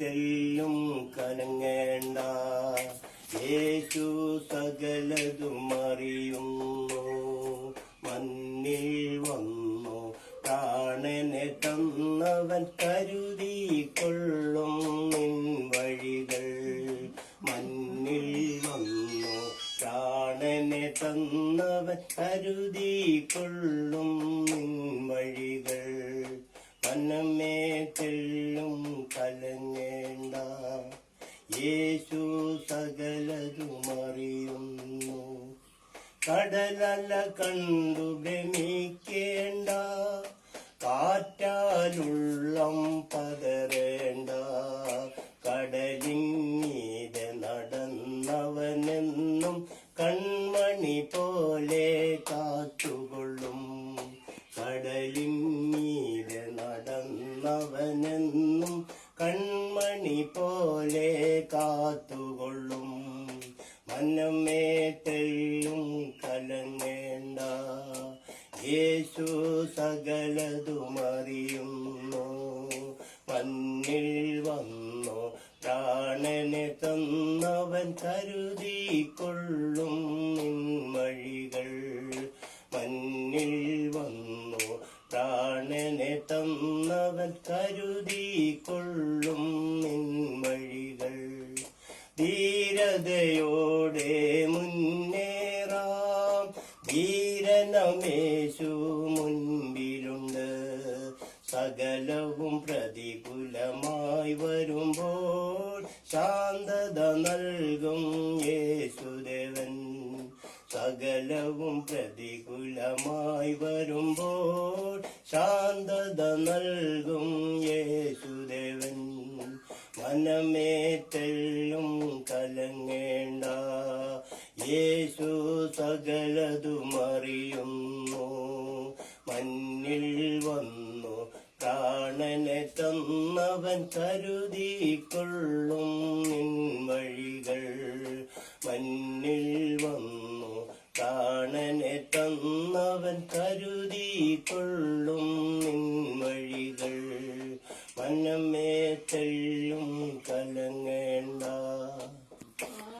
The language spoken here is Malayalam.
തെല്ലും കലങ്ങേണ്ട. യേശു സകലതും അറിയുന്നു മന്നിൽ വന്നു പ്രാണനെ തന്നവൻ കരുതിക്കൊള്ളും നിൻ വഴികൾ മന്നിൽ വന്നു പ്രാണനെ തന്നവൻ കരുതിക്കൊള്ളും നിൻ വഴികൾ മനമേ തെല്ലും കലങ്ങേണ്ട യേശു സകലതു മറിയുന്നു കടലല കണ്ടു ഭ്രമിക്കേണ്ട കാറ്റാലുള്ളം പതരേണ്ട കടലിങ്ങീരെ നടന്നവനെന്നും കൺമണി പോലെ കാത്തുകൊള്ളും. കടലിങ്ങീരെ നടന്നവനെന്നും കൺമണി പോലെ കാത്തുകൊള്ളും. മനമേ തെല്ലും കലങ്ങേണ്ട. യേശു സകലതും അറിയുന്നു മണ്ണിൽ വന്നു പ്രാണനെ തന്നവൻ കരുതിക്കൊള്ളും നിൻ വഴികൾ. മണ്ണിൽ തന്നവൻ കരുതിക്കൊള്ളും നിൻ വഴികൾ ധീരതയോടെ മുന്നേറാം. ധീരനമേശു മുൻപിലുണ്ട്. സകലവും പ്രതികൂലമായി വരുമ്പോൾ ശാന്തത നൽകും യേശുദേവൻ. സകലവും പ്രതികൂലമായി വരുമ്പോൾ നൽകും യേശുദേവൻ. മനമേ തെള്ളും കലങ്ങേണ്ട. യേശു സകലതും അറിയുന്നു മണ്ണിൽ വന്നു പ്രാണനെ തന്നവൻ കരുതിക്കൊള്ളും നിൻ വഴികൾ. കരുതി നിൻ വഴികൾ മനമേ തെള്ളി